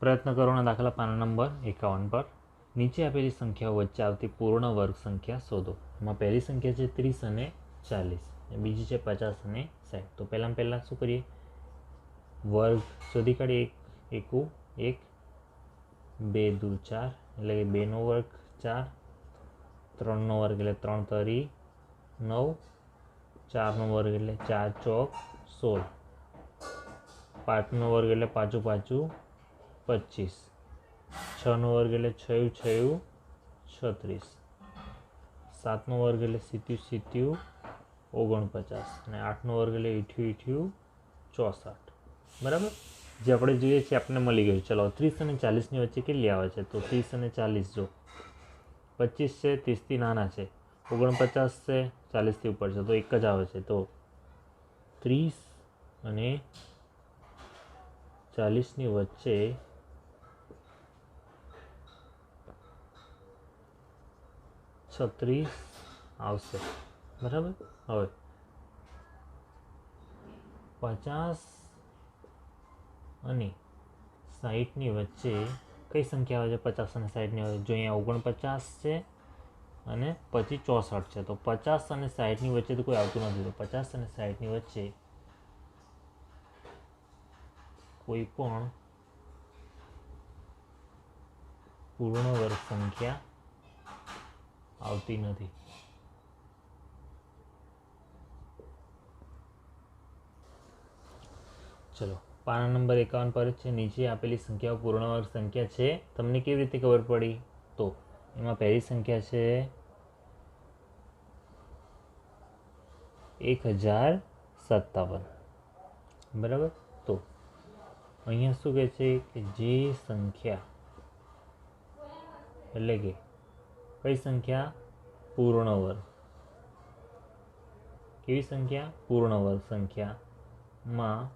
પ્રયત્ન કરવાના દાખલા પાના નંબર એકાવન પર. નીચે આપેલી સંખ્યાઓ વચ્ચે આવતી પૂર્ણ વર્ગ સંખ્યા શોધો. એમાં પહેલી સંખ્યા છે ત્રીસ અને ચાલીસ. બીજી છે પચાસ અને સાઠ તો પહેલાં પહેલાં શું કરીએ? વર્ગ શોધી કાઢીએ. એક, એકુ એક, બે દુ ચાર. એટલે કે બેનો વર્ગ ચાર, ત્રણનો વર્ગ એટલે ત્રણ તરી નવ, ચારનો વર્ગ એટલે ચાર ચોક સોળ. પાંચનો વર્ગ એટલે પાછું પાછું પચીસ. છનો વર્ગ એટલે છયું છયું, છત્રીસ. સાતનો વર્ગ એટલે સિત્યું સિત્યું, ઓગણપચાસ. અને આઠનો વર્ગ એટલે ઇઠ્યું ઇઠ્યું ચોસઠ. બરાબર? જે આપણે જોઈએ છીએ આપણને મળી ગયું ચલો, ત્રીસ અને ચાલીસની વચ્ચે કેટલી આવે છે? તો ત્રીસ અને ચાલીસ જો. પચીસ છે ત્રીસથી નાના છે. ઓગણપચાસ છે ચાલીસથી ઉપર છે. તો એક જ આવે છે. તો ત્રીસ અને ચાલીસની વચ્ચે છત્રીસ આવશે. બરાબર? હવે પચાસ અને સાહીઠની વચ્ચે કઈ સંખ્યા આવે છે? પચાસ અને સાહીઠની વચ્ચે. જો અહીંયા ઓગણપચાસ છે અને પછી ચોસઠ છે. તો પચાસ અને સાહીઠની વચ્ચે તો કોઈ આવતું નથી. તો પચાસ અને સાહીઠની વચ્ચે કોઈ પણ પૂર્ણ વર્ગ સંખ્યા આવતી નથી. ચલો, પાના નંબર એકાવન પર છે. નીચે આપેલી સંખ્યાઓ પૂર્ણવર્ગ સંખ્યા છે. તમને કેવી રીતે ખબર પડી? તો, એમાં પહેલી સંખ્યા છે એક હજાર સત્તાવન. બરાબર? તો, અહીંયા શું કહે છે કે જે સંખ્યા, એટલે કે કઈ સંખ્યા પૂર્ણ વર્ગ કેવી સંખ્યા પૂર્ણ વર્ગ સંખ્યામાં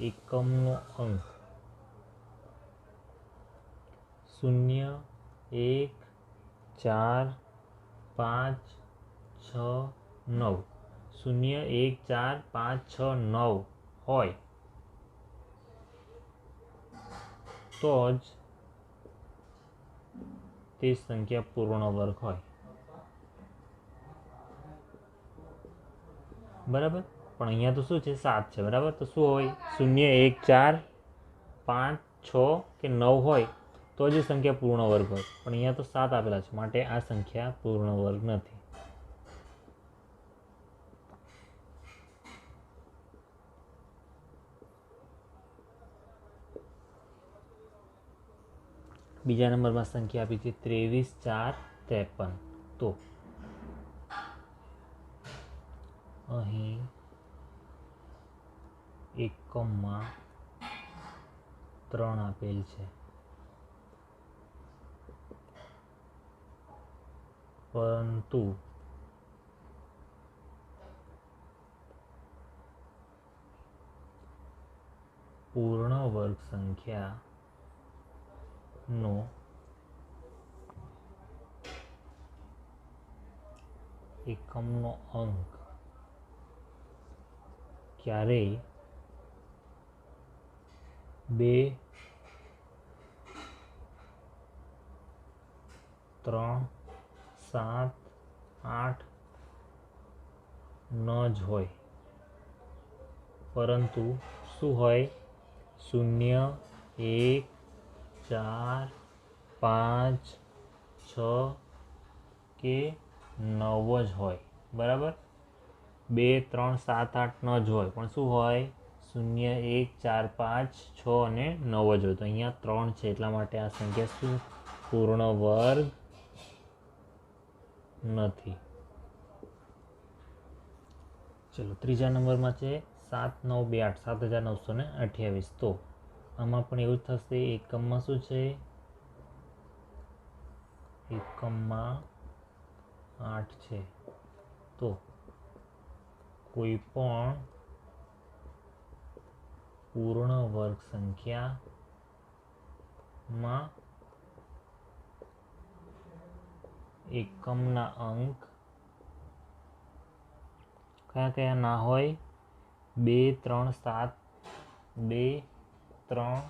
એકમનો અંક શૂન્ય એક ચાર પાંચ છ નવ શૂન્ય એક ચાર પાંચ છ નવ હોય તો જ તે સંખ્યા પૂર્ણ વર્ગ હોય બરાબર પણ અહીંયા તો શું છે સાત છે બરાબર તો શું હોય શૂન્ય એક ચાર પાંચ છ કે નવ હોય તો જ સંખ્યા પૂર્ણ વર્ગ હોય પણ અહીંયા તો સાત આપેલા છે માટે આ સંખ્યા પૂર્ણ વર્ગ નથી બીજા નંબરમાં સંખ્યા આપી છે ત્રેવીસ ચાર ત્રેપન. તો અહીં એકમમાં ત્રણ આપેલ છે. પરંતુ પૂર્ણ વર્ગ સંખ્યા નો એકમનો અંક. ક્યારેય બે, ત્રણ, સાત, આઠ ન જ હોય. પરંતુ શું હોય? શૂન્ય, એક ચાર, પાંચ, છ કે નવ જ હોય. બરાબર? બે, ત્રણ, સાત, આઠ ન જ હોય. પણ શું હોય? શૂન્ય, એક, ચાર, પાંચ, છ અને નવ જ હોય. તો અહીંયા ત્રણ છે. એટલા માટે આ સંખ્યા શું? પૂર્ણ વર્ગ નથી. ચલો, ત્રીજા નંબરમાં છે. સાત, નવ, બે, આઠ. સાત હજાર નવસો ને અઠ્યાવીસ. તો આમાં પણ એવું થશે, એકમમાં શું છે? એકમમાં આઠ છે. તો કોઈ પણ પૂર્ણ વર્ગ સંખ્યામાં એકમના અંક કયા કયા ના હોય? બે, ત્રણ, સાત, બે ત્રણ,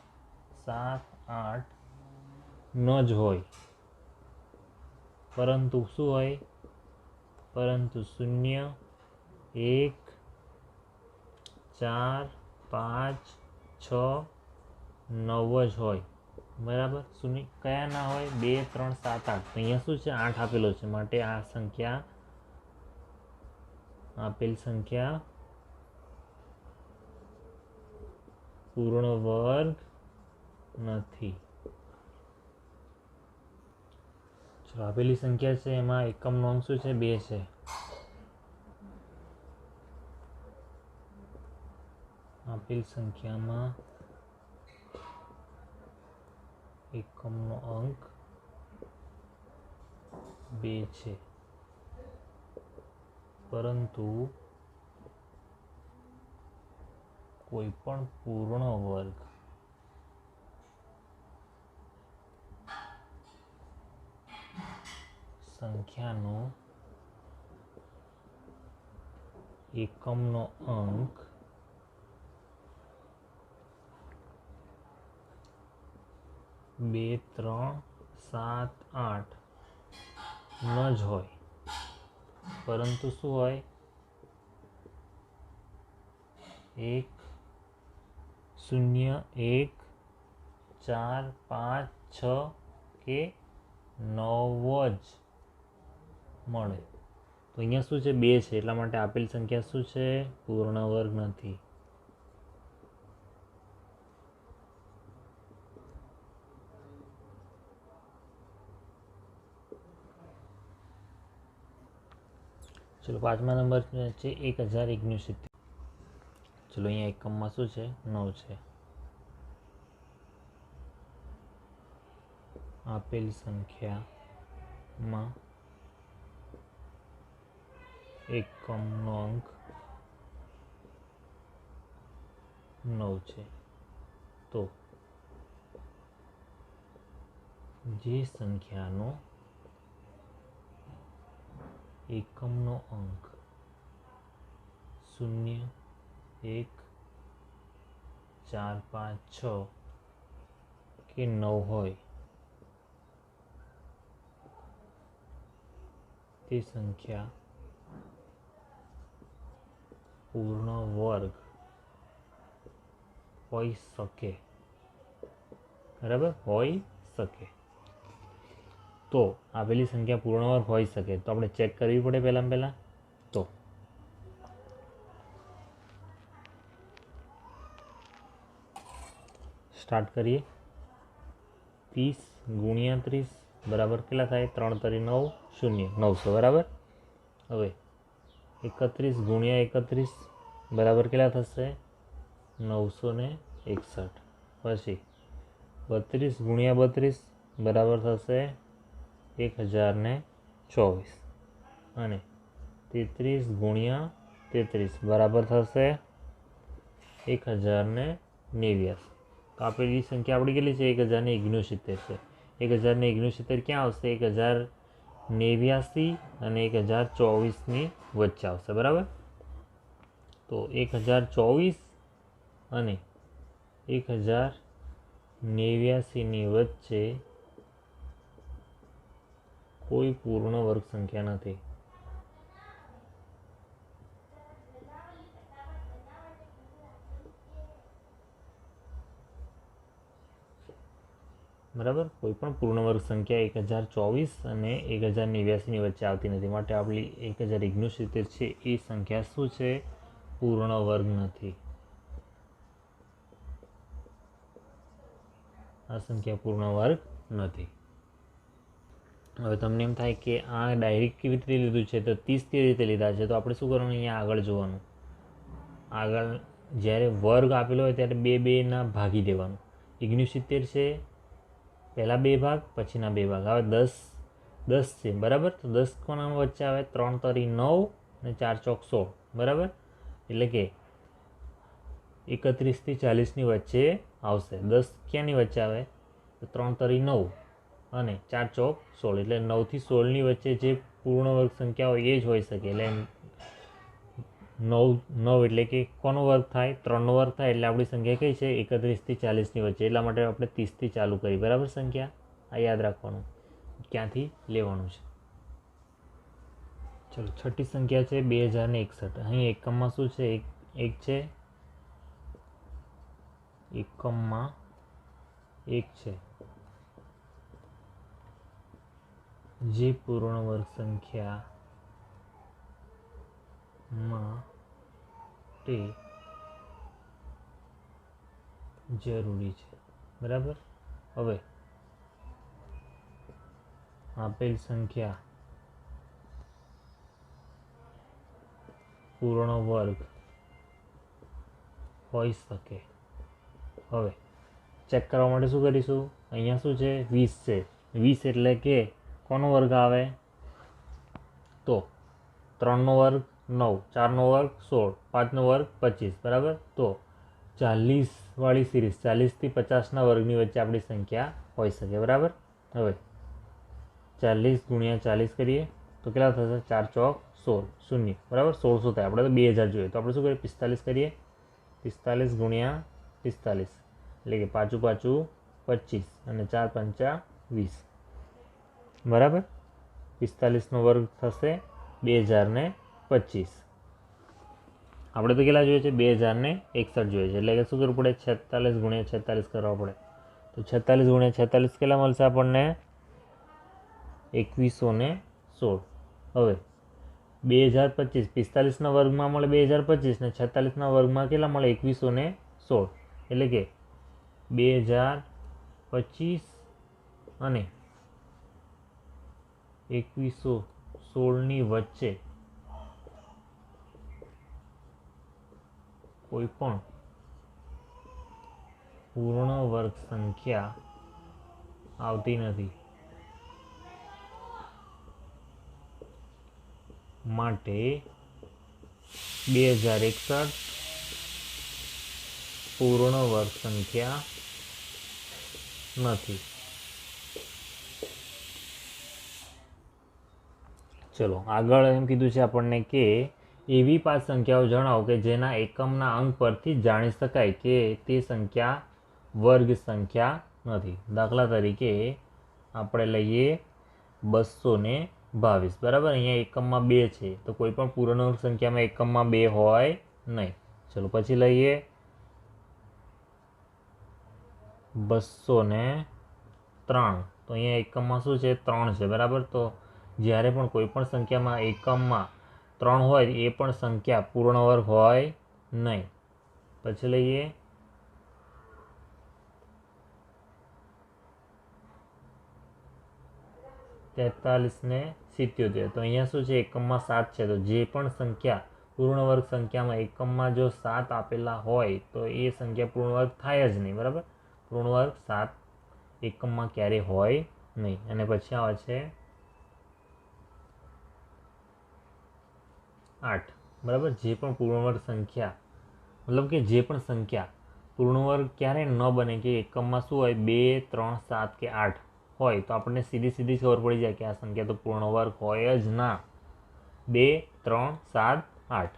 સાત, આઠ, ન જ હોય. પરંતુ શું હોય? પરંતુ શૂન્ય, એક, ચાર, પાંચ, છ, નવ જ હોય. બરાબર? શૂન્ય કયા ના હોય? બે, ત્રણ, સાત, આઠ. અહીંયા શું છે? આઠ આપેલો છે. માટે આ સંખ્યા, આપેલ સંખ્યા પૂર્ણ વર્ગ નથી. ચલો, આપેલી સંખ્યા છે, એમાં એકમનો અંક શું છે? બે છે. આપેલ સંખ્યામાં એકમનો અંક બે છે. પરંતુ કોઈ પણ પૂર્ણ વર્ગ. સંખ્યાનો એકમનો અંક બે, ત્રણ, સાત, આઠ ન જ હોય. પરંતુ શું હોય? એક શૂન્ય એક ચાર પાંચ છ કે નવ જ મળે. તો અહીંયા શું છે? બે છે. એટલા માટે આપેલ સંખ્યા શું છે? પૂર્ણ વર્ગ નથી. ચલો, પાંચમા નંબર છે, એક હજાર એકનું સિત્તેર ચલો, અહીંયા એકમમાં શું છે? નવ છે. આપેલ સંખ્યામાં એકમનો અંક નવ છે. તો જે સંખ્યાનો એકમનો અંક શૂન્ય એક, ચાર, પાંચ, છ કે નવ હોય તે સંખ્યા પૂર્ણ વર્ગ હોઈ શકે. બરાબર? હોઈ શકે. તો આપેલી સંખ્યા પૂર્ણ વર્ગ હોઈ શકે. તો આપણે ચેક કરવી પડે પહેલાં પહેલાં તો સ્ટાર્ટ કરીએ. ત્રીસ ગુણ્યા ત્રીસ બરાબર કેટલા થાય? ત્રણ તરી નવ શૂન્ય. નવસો, બરાબર? હવે એકત્રીસ ગુણ્યા એકત્રીસ બરાબર કેટલા થશે? નવસો ને એકસઠ. પછી બત્રીસ ગુણ્યા બત્રીસ બરાબર થશે એક હજાર ને ચોવીસ. અને તેત્રીસ ગુણ્યા તેત્રીસ બરાબર થશે એક હજાર ને નેવ્યાસી. તો આપેલી સંખ્યા આપણી કેટલી છે? એક હજારને ઓગણસિત્તેર છે. એક હજારને ઓગણસિત્તેર ક્યાં આવશે? એક હજાર નેવ્યાસી અને એક હજાર ચોવીસની વચ્ચે આવશે, બરાબર? તો એક હજાર ચોવીસ અને એક હજાર નેવ્યાસીની વચ્ચે કોઈ પૂર્ણ વર્ગ સંખ્યા નથી. બરાબર? કોઈ પણ પૂર્ણ વર્ગ સંખ્યા એક હજાર ચોવીસ અને એક હજાર નેવ્યાસીની વચ્ચે આવતી નથી. માટે આપણી એક હજાર ઓગણસિત્તેર છે, એ સંખ્યા શું છે? પૂર્ણ વર્ગ નથી. આ સંખ્યા પૂર્ણ વર્ગ નથી. હવે તમને એમ થાય કે આ ડાયરેક્ટ કેવી રીતે લીધું છે? તો ત્રીસ કેવી રીતે લીધા છે? તો આપણે શું કરવાનું? અહીંયા આગળ જોવાનું. આગળ જ્યારે વર્ગ આપેલો હોય ત્યારે બે બેના ભાગી દેવાનું. ઓગણસિત્તેર છે પહેલાં બે ભાગ, પછીના બે ભાગ. હવે દસ દસ છે, બરાબર? તો દસ કોના વચ્ચે આવે? ત્રણ તરી નવ અને ચાર ચોક સોળ. બરાબર? એટલે કે એકત્રીસથી ચાલીસની વચ્ચે આવશે. દસ ક્યાંની વચ્ચે આવે? તો ત્રણ તરી નવ અને ચાર ચોક સોળ. એટલે નવથી સોળની વચ્ચે જે પૂર્ણ વર્ગ સંખ્યા હોય એ જ હોઈ શકે. એટલે નવ નવ એટલે કે કોનો વર્ગ થાય ત્રણનો વર્ગ થાય એટલે આપણી સંખ્યા કઈ છે? એકત્રીસથી ચાલીસની વચ્ચે. એટલા માટે આપણે ત્રીસથી ચાલુ કરી. બરાબર સંખ્યા? આ યાદ રાખવાનું. ક્યાંથી લેવાનું છે? ચલો, છઠ્ઠી સંખ્યા છે બે હજાર ને એકસઠ. અહીં એકમમાં શું છે? એક એક છે? એકમમાં એક છે. જે પૂર્ણ વર્ગ સંખ્યા માટે જરૂરી છે. બરાબર? હવે, આપેલ સંખ્યા પૂર્ણ વર્ગ હોઈ શકે. હવે ચેક કરવા માટે શું કરીશું? અહીંયા શું છે? વીસ છે. વીસ એટલે કે કોનો વર્ગ આવે? તો, ત્રણનો વર્ગ નવ, ચારનો વર્ગ સોળ, પાંચનો વર્ગ પચીસ, બરાબર? તો ચાલીસવાળી સિરીઝ, ચાલીસથી પચાસના વર્ગની વચ્ચે આપણી સંખ્યા હોઈ શકે, બરાબર? હવે ચાલીસ ગુણ્યા ચાલીસ કરીએ, તો કેટલા થશે? ચાર ચોક સોળ, શૂન્ય, બરાબર? સોળસો થાય. આપણે તો બે હજાર જોઈએ. તો આપણે શું કરીએ? પિસ્તાલીસ કરીએ. પિસ્તાલીસ ગુણ્યા પિસ્તાલીસ, એટલે કે પાછું પાછું પચીસ અને ચાર પંચા વીસ. બરાબર? પિસ્તાલીસનો વર્ગ થશે બે હજાર ને પચીસ. આપણે તો કેટલા જોઈએ છે? બે હજારને એકસઠ જોઈએ છે. એટલે કે શું કરવું પડે? છેતાલીસ ગુણ્યા છેતાલીસ કરવા પડે. તો છેતાલીસ ગુણ્યા છેતાલીસ કેટલા મળશે આપણને? એકવીસો ને સોળ. હવે, બે હજાર પચીસ. પિસ્તાલીસના વર્ગમાં મળે બે હજાર પચીસ ને છેતાલીસના વર્ગમાં કેટલા મળે? એકવીસો ને સોળ. એટલે કે બે હજાર પચીસ અને એકવીસો સોળની વચ્ચે કોઈ પણ પૂર્ણ વર્ગ સંખ્યા આવતી નથી. માટે બે હજાર એકસઠ પૂર્ણ વર્ગ સંખ્યા નથી. ચલો, આગળ એમ કીધું છે આપણને કે એવી પાંચ સંખ્યાઓ જણાવો કે જેના એકમના અંક પરથી જાણી શકાય કે તે સંખ્યા વર્ગ સંખ્યા નથી. દાખલા તરીકે આપણે લઈએ બસો ને બાવીસ. બરાબર? અહીંયા એકમમાં બે છે. તો કોઈ પણ પૂર્ણ સંખ્યામાં એકમમાં બે હોય નહીં. ચલો, પછી લઈએ બસો ને ત્રણ. તો અહીંયા એકમમાં શું છે? ત્રણ છે. બરાબર? તો જ્યારે પણ કોઈ પણ સંખ્યામાં એકમમાં ત્રણ હોય એ પણ સંખ્યા પૂર્ણ વર્ગ હોય નહીં. પછી લઈએ. તેતાલીસ ને સિત્યોતેર. તો અહીંયા શું છે? એકમમાં સાત છે. તો જે પણ સંખ્યા પૂર્ણ વર્ગ સંખ્યામાં એકમમાં જો સાત આપેલા હોય તો એ સંખ્યા પૂર્ણ વર્ગ થાય જ નહીં. બરાબર? પૂર્ણ વર્ગ સાત એકમમાં ક્યારેય હોય નહીં. અને પછી આવે છે આઠ. બરાબર? જે પણ પૂર્ણવર્ગ સંખ્યા, મતલબ કે જે પણ સંખ્યા, પૂર્ણવર્ગ ક્યારે ન બને કે એકમમાં શું હોય? બે, ત્રણ, સાત કે આઠ હોય. તો આપણને સીધી સીધી ખબર પડી જાય કે આ સંખ્યા તો પૂર્ણવર્ગ હોય જ ના. બે, ત્રણ, સાત, આઠ.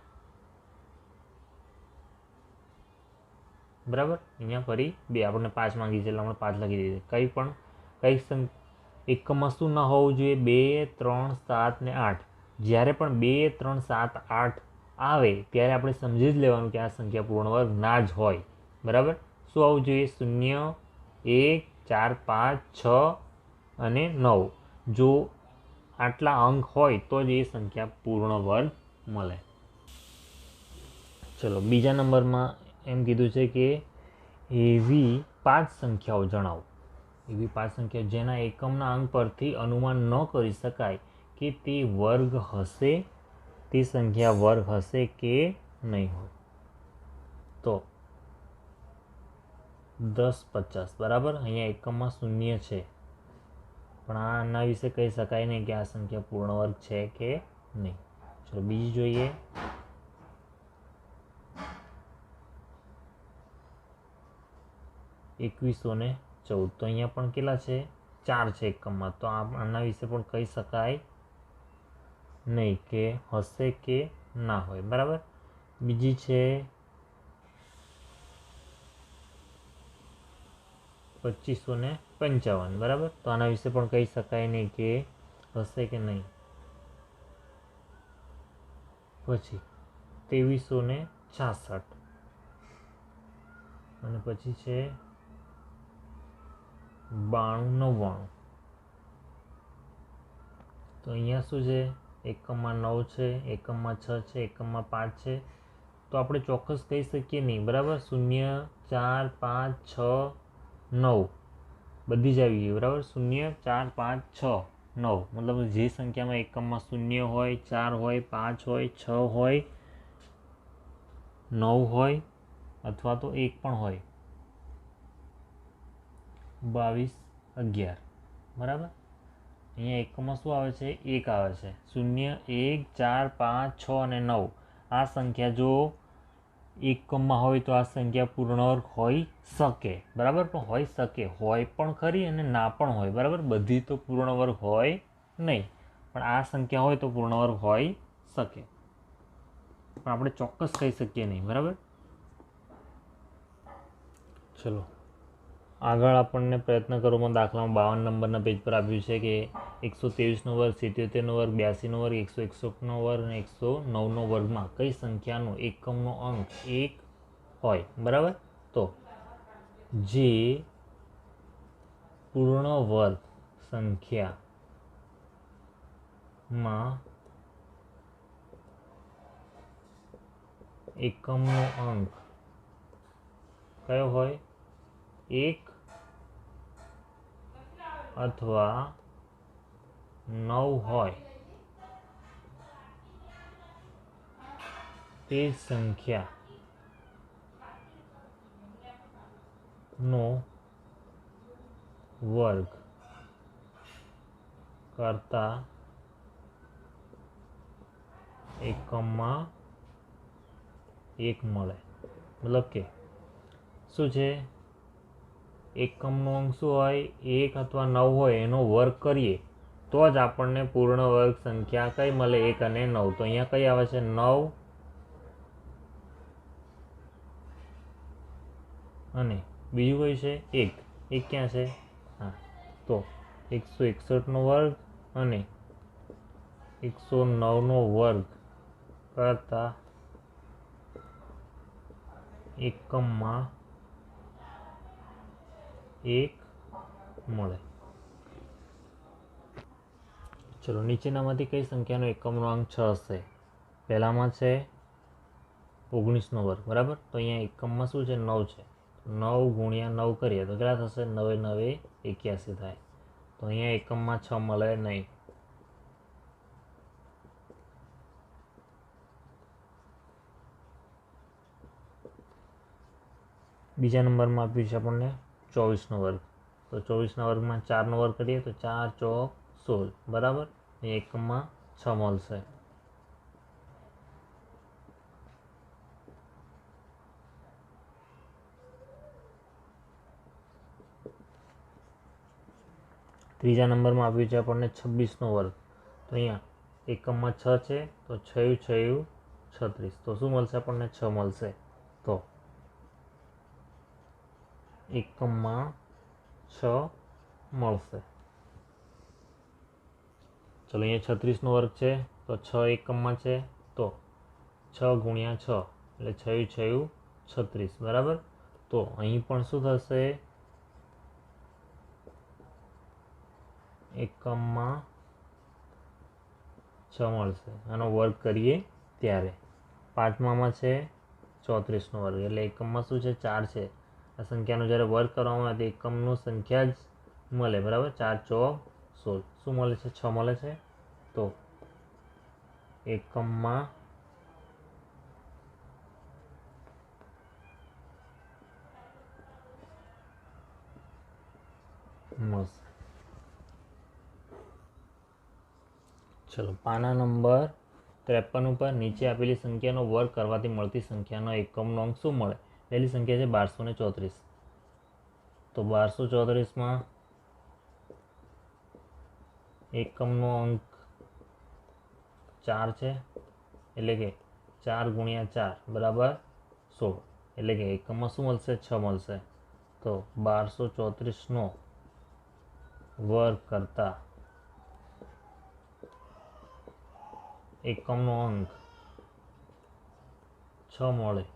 બરાબર? અહીંયા ફરી બે. આપણને પાંચ માંગી છે એટલે આપણે પાંચ લખી દીધી. કંઈ પણ, કઈ સં એકમમાં શું ન હોવું જોઈએ? બે, ત્રણ, સાત ને આઠ. જ્યારે પણ બે, ત્રણ, સાત, આઠ આવે, ત્યારે આપણે સમજી જ લેવાનું કે આ સંખ્યા પૂર્ણ વર્ગ ના જ હોય. બરાબર? શું આવવું જોઈએ? શૂન્ય, એક, ચાર, પાંચ, છ અને નવ. જો આટલા અંક હોય તો જ એ સંખ્યા પૂર્ણ વર્ગ મળે. ચલો, બીજા નંબરમાં એમ કીધું છે કે એવી પાંચ સંખ્યાઓ જણાવો. એવી પાંચ સંખ્યાઓ જેના એકમના અંક પરથી અનુમાન ન કરી શકાય કે તે વર્ગ હશે તે સંખ્યા વર્ગ હશે કે નહીં હોય તો દસ પચાસ બરાબર અહીંયા એકમમાં શૂન્ય છે પણ આના વિશે કહી શકાય નહીં કે આ સંખ્યા પૂર્ણ વર્ગ છે કે નહીં ચલો બીજી જોઈએ એકવીસો ને ચૌદ તો અહીંયા પણ કેટલા છે ચાર છે એકમમાં તો આના વિશે પણ કહી શકાય નહીં, કે હશે કે ના હોય, બરાબર? બીજી છે પચીસો ને પંચાવન, બરાબર? તો આના વિશે પણ કહી શકાય નહીં કે હશે કે નહીં. પછી ત્રેવીસો ને છાસઠ. અને પછી છે બાણું નવ્વાણું. તો અહીંયા શું છે? એકમમાં નવ છે એકમમાં છ છે એકમમાં પાંચ છે. તો આપણે ચોક્કસ કહી શકીએ નહીં, બરાબર? શૂન્ય, ચાર, પાંચ, છ, નવ. બધી જ આવી ગઈ, બરાબર? શૂન્ય, ચાર, પાંચ, છ, નવ. મતલબ જે સંખ્યામાં એકમમાં શૂન્ય હોય, ચાર હોય, પાંચ હોય, છ હોય, નવ હોય, અથવા તો એક પણ હોય. બાવીસ, અગિયાર. બરાબર? અહીંયા એકમાં શું આવે છે? એક આવે છે. શૂન્ય, એક, ચાર, પાંચ, છ અને નવ. આ સંખ્યા જો એકમમાં હોય તો આ સંખ્યા પૂર્ણવર્ગ હોઈ શકે. બરાબર? પણ હોઈ શકે. હોય પણ ખરી અને ના પણ હોય. બરાબર? બધી તો પૂર્ણવર્ગ હોય નહીં. પણ આ સંખ્યા હોય તો પૂર્ણવર્ગ હોઈ શકે. પણ આપણે ચોક્કસ કહી શકીએ નહીં. બરાબર? ચલો. આગળ આપણને પ્રયત્ન કરવામાં દાખલામાં બાવન નંબરના પેજ પર આપ્યું છે કે એકસો ત્રેવીસનો વર્ગ, સિત્યોતેરનો વર્ગ, બ્યાસીનો વર્ગ, એકસો એકસઠનો વર્ગ અને એકસો નવનો વર્ગમાં કઈ સંખ્યાનો એકમનો અંક એક હોય? બરાબર? તો જે પૂર્ણ વર્ગ સંખ્યામાં એકમનો અંક કયો હોય? એક અથવા નવ હોય તે સંખ્યાનો વર્ગ કરતા એકમમાં એક મળે. મતલબ કે શું છે? એકમનો અંશ હોય, એક અથવા નવ હોય, એનો વર્ગ કરીએ, તો જ આપણને પૂર્ણ વર્ગ સંખ્યા કઈ મળે? એક અને નવ. તો અહીંયા કઈ આવે છે? નવ અને બીજું કયું છે? એક. એક ક્યાં છે? હા. તો એકસો એકસઠનો વર્ગ અને એકસો નવનો વર્ગ કરતા એકમમાં એક મળે. ચલો, નીચેનામાંથી કઈ સંખ્યાનો એકમનો અંક છ હશે? પહેલામાં છે ઓગણીસનો વર્ગ, બરાબર? તો અહીંયા એકમમાં શું છે? નવ છે. નવ ગુણ્યા નવ કરીએ તો કેટલા થશે? નવે નવે, એક્યાસી થાય. તો અહીંયા એકમમાં છ મળે નહીં. બીજા નંબરમાં આપ્યું છે આપણને. ચોવીસનો વર્ગ. તો ચોવીસના વર્ગમાં ચારનો વર્ગ કરીએ તો ચાર, ચોક, સોળ. બરાબર? એકમાં છ મળશે. ત્રીજા નંબરમાં આપ્યું છે આપણને છવ્વીસનો વર્ગ. તો અહીંયા એકમમાં છ છે, તો છયું છયું છત્રીસ. તો શું મળશે આપણને? છ મળશે. તો એકમમાં છ મળશે. ચલો, અહીંયા છત્રીસનો વર્ગ છે, તો છ એકમમાં છે, તો છ ગુણ્યા છ, એટલે છયું છયું છત્રીસ, બરાબર? તો અહીં પણ શું થશે? એકમમાં છ મળશે. આનો વર્ગ કરીએ ત્યારે. પાંચમામાં છે, ચોત્રીસનો વર્ગ, એટલે એકમમાં શું છે? ચાર છે. આ સંખ્યાનો જ્યારે વર્ગ કરવામાં આવે તો એકમનો સંખ્યા જ મળે, બરાબર? ચાર ચોક સોળ. શું મળે છે? છ મળે છે? તો એકમમાં મળશે. ચલો, પાના નંબર ત્રેપન ઉપર નીચે આપેલી સંખ્યાનો વર્ગ કરવાથી મળતી સંખ્યાનો એકમનો અંક શું મળે? પહેલી સંખ્યા છે બારસો ને ચોત્રીસ. તો બારસો ચોત્રીસમાં એકમનો અંક ચાર છે. એટલે કે ચાર ગુણ્યા ચાર બરાબર સોળ. એટલે કે એકમમાં શું મળશે? છ મળશે. તો બારસો ચોત્રીસનો વર્ગ કરતા એકમનો અંક છ મળે.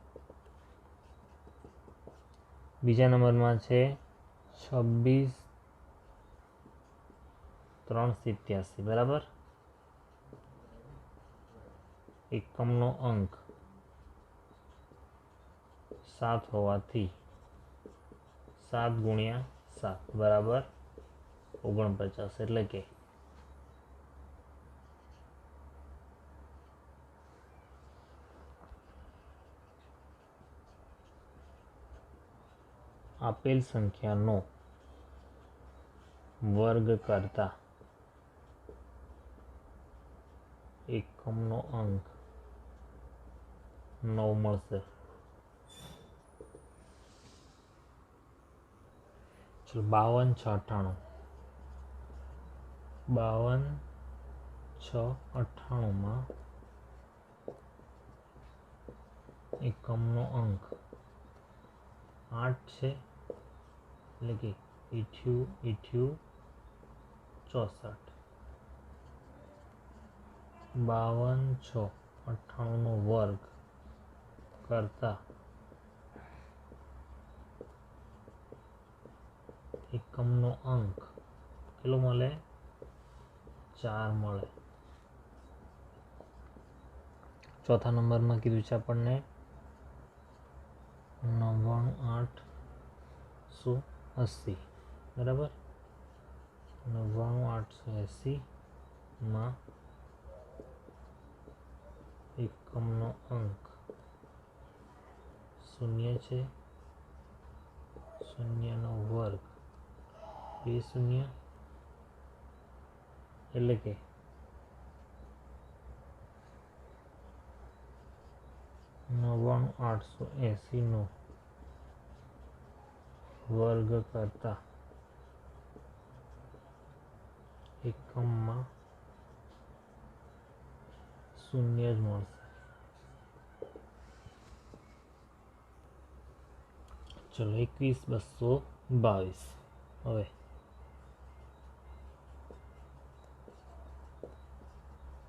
બીજા નંબરમાં છે છવ્વીસ, ત્રણ સિત્યાસી, બરાબર? એકમનો અંક સાત હોવાથી સાત ગુણ્યા સાત, બરાબર? ઓગણપચાસ, એટલે કે આપેલ સંખ્યાનો વર્ગ કરતા એકમનો અંક નવ મળશે. બાવન છ અઠ્ઠાણું બાવન છ અઠ્ઠાણુંમાં એકમનો અંક આઠ છે. એટલે કે ઇઠ્યું ઇઠ્યું ચોસઠ. બાવન, છ. અઠ્ઠાણુંનો વર્ગ કરતા એકમનો અંક કેટલો મળે? ચાર મળે. ચોથા નંબરમાં કીધું છે આપણને નવ્વાણું આઠ સો અસી બરાબર નવ્વાણું આઠસો એંસીમાં એકમનો અંક શૂન્ય છે શૂન્યનો વર્ગ બે શૂન્ય એટલે કે નવ્વાણું આઠસો એંસીનો વર્ગ કરતા. એકમમાં શૂન્ય જ મળશે. ચલો, એકવીસ બસો બાવીસ. હવે.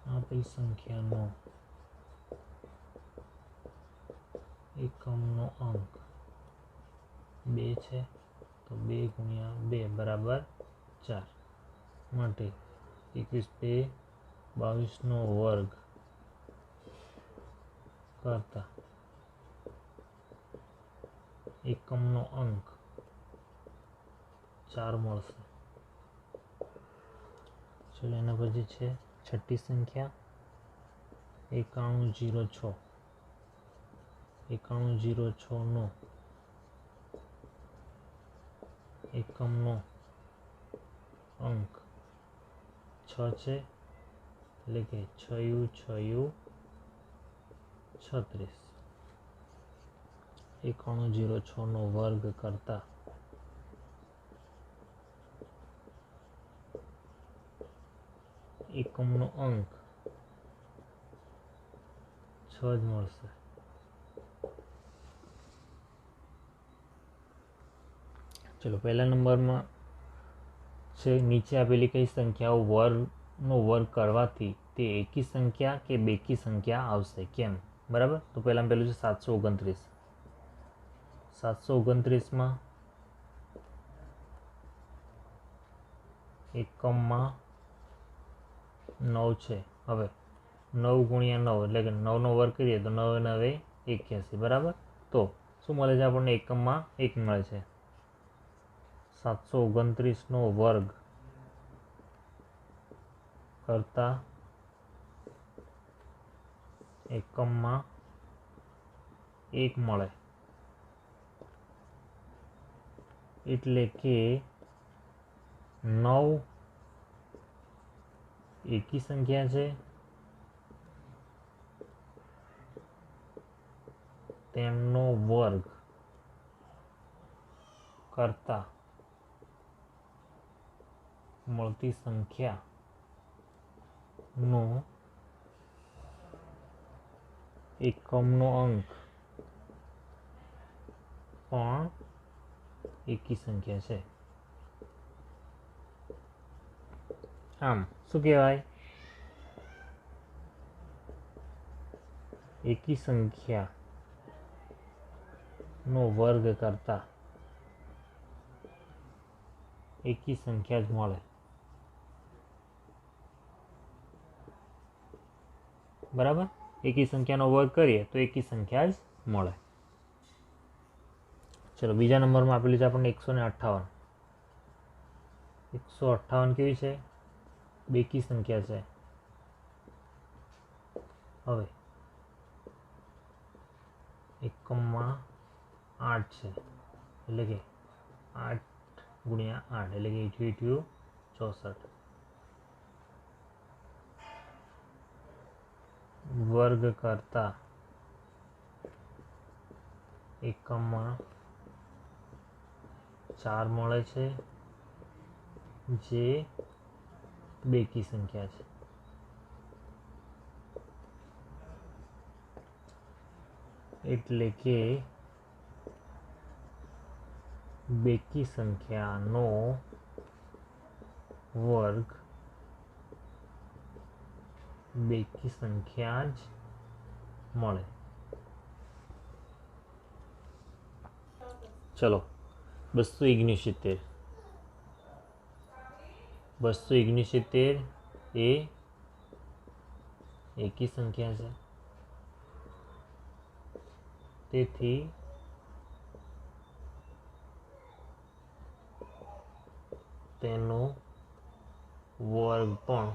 આપેલ સંખ્યાનો એકમનો અંક. બે છે, તો બે ગુણ્યા બે બરાબર ચાર. માટે એકવીસ બે બાવીસનો વર્ગ કરતા એકમનો અંક ચાર મળશે. ચલો, એના પછી છે છઠ્ઠી સંખ્યા એકાણું જીરો છ. એકાણું જીરો છનો એકમનો અંક છ છે એટલે કે છયું છયું છત્રીસ એકાણું જીરો છનો વર્ગ કરતા એકમનો અંક છ જ મળશે ચલો, પહેલા નંબરમાં છે, નીચે આપેલી કઈ સંખ્યાઓ વર્ગનો વર્ગ કરવાથી તે એકી સંખ્યા કે બેકી સંખ્યા આવશે? કેમ? બરાબર? તો પહેલાં પહેલું છે સાતસો ઓગણત્રીસ. સાતસો ઓગણત્રીસમાં એકમમાં નવ છે. હવે નવ ગુણ્યા નવ એટલે કે નવનો વર્ગ કરીએ તો નવે નવે એક્યાસી. બરાબર? તો શું મળે છે આપણને? એકમમાં એક મળે છે. સાતસો ઓગણત્રીસનો વર્ગ કરતા એકમમાં એક મળે. એટલે કે નવ એકી સંખ્યા છે. તેમનો વર્ગ કરતા મળતી સંખ્યાનો એકમનો અંક પણ એકી સંખ્યા છે. આમ, શું કહેવાય? એકી સંખ્યા નો વર્ગ કરતા એકી સંખ્યા જ મળે. બરાબર? એકી સંખ્યાનો વર્ગ કરીએ તો એકી સંખ્યા જ મળે. ચલો, બીજા નંબરમાં આપેલું છે આપણને એકસો ને અઠ્ઠાવન. એકસો અઠ્ઠાવન કેવી છે? બેકી સંખ્યા છે. હવે એકમમાં આઠ છે. એટલે કે આઠ ગુણ્યા આઠ, એટલે કે ઇઠ્યું ઇઠ્યું ચોસઠ. વર્ગ કરતા એકમમાં ચાર મળે છે, જે બેકી સંખ્યા છે. એટલે કે બેકી સંખ્યાનો વર્ગ બેકી સંખ્યા જ મળે. ચલો, બસો ઓગણસિત્તેર. બસો ઓગણસિત્તેર એ એકી સંખ્યા છે. તેથી તેનો વર્ગ પણ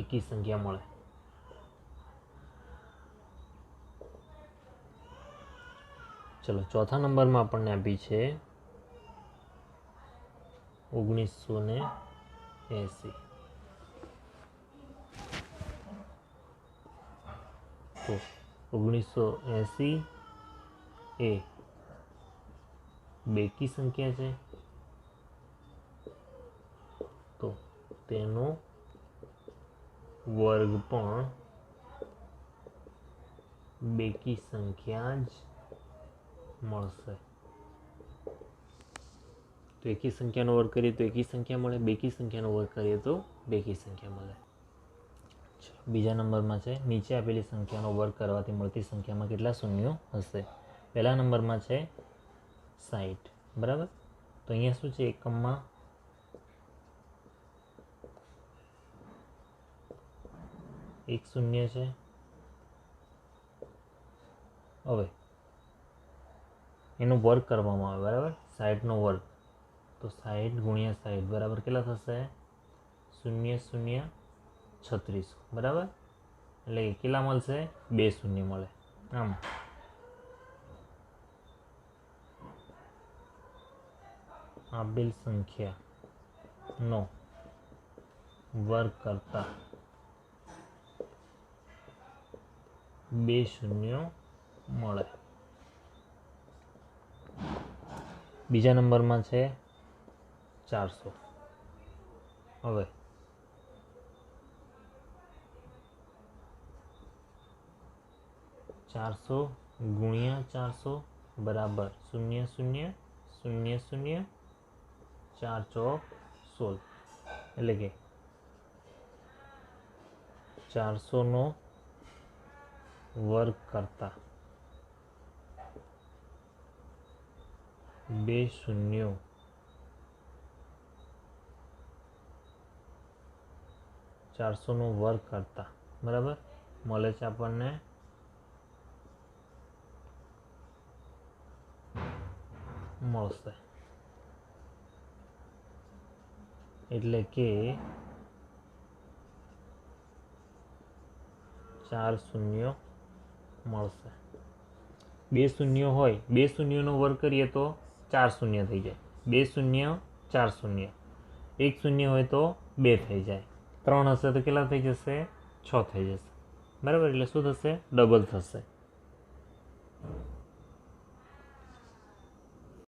એકી સંખ્યા મળે. ચલો, ચોથા નંબરમાં આપણને આપી છે ઓગણીસો ને એંસી. તો ઓગણીસો એંસી એ બેકી સંખ્યા છે. તો તેનો વર્ગ પણ બેકી સંખ્યા જ મળશે. તો એકી સંખ્યાનો વર્ગ કરીએ તો એકી સંખ્યા મળે, બેકી સંખ્યાનો વર્ગ કરીએ તો બેકી સંખ્યા મળે. બીજા નંબરમાં છે, નીચે આપેલી સંખ્યાનો વર્ગ કરવાથી મળતી સંખ્યામાં કેટલા શૂન્યો હશે? પહેલા નંબરમાં છે સાઠ બરાબર? તો અહીંયા શું છે? એકમમાં એક શૂન્ય છે. હવે, એનો વર્ગ કરવામાં આવે, બરાબર? સાઠનો વર્ગ. તો સાઠ ગુણ્યા સાઠ બરાબર કેટલા થશે? શૂન્ય શૂન્ય છત્રીસ, બરાબર? એટલે કેટલા મળશે? બે શૂન્ય મળે. આમ. આપેલ સંખ્યાનો વર્ગ કરતા બે શૂન્યો મળે બીજા નંબરમાં છે ચારસો હવે ચારસો ગુણ્યા ચારસો બરાબર શૂન્ય શૂન્ય શૂન્ય શૂન્ય ચાર ચોક સોળ એટલે કે ચારસોનો વર્ગ કરતા. બે શૂન્યો. ચારસોનો વર્ગ કરતા. બરાબર? મળે છે આપણને. મળશે. એટલે કે ચાર શૂન્યો મળશે. બે શૂન્ય હોય, બે શૂન્યનો વર્ગ કરીએ તો ચાર શૂન્ય થઈ જાય. બે શૂન્ય, ચાર શૂન્ય. એક શૂન્ય હોય તો બે થઈ જાય. ત્રણ હશે તો કેટલા થઈ જશે? છ થઈ જશે. બરાબર? એટલે શું થશે? ડબલ થશે.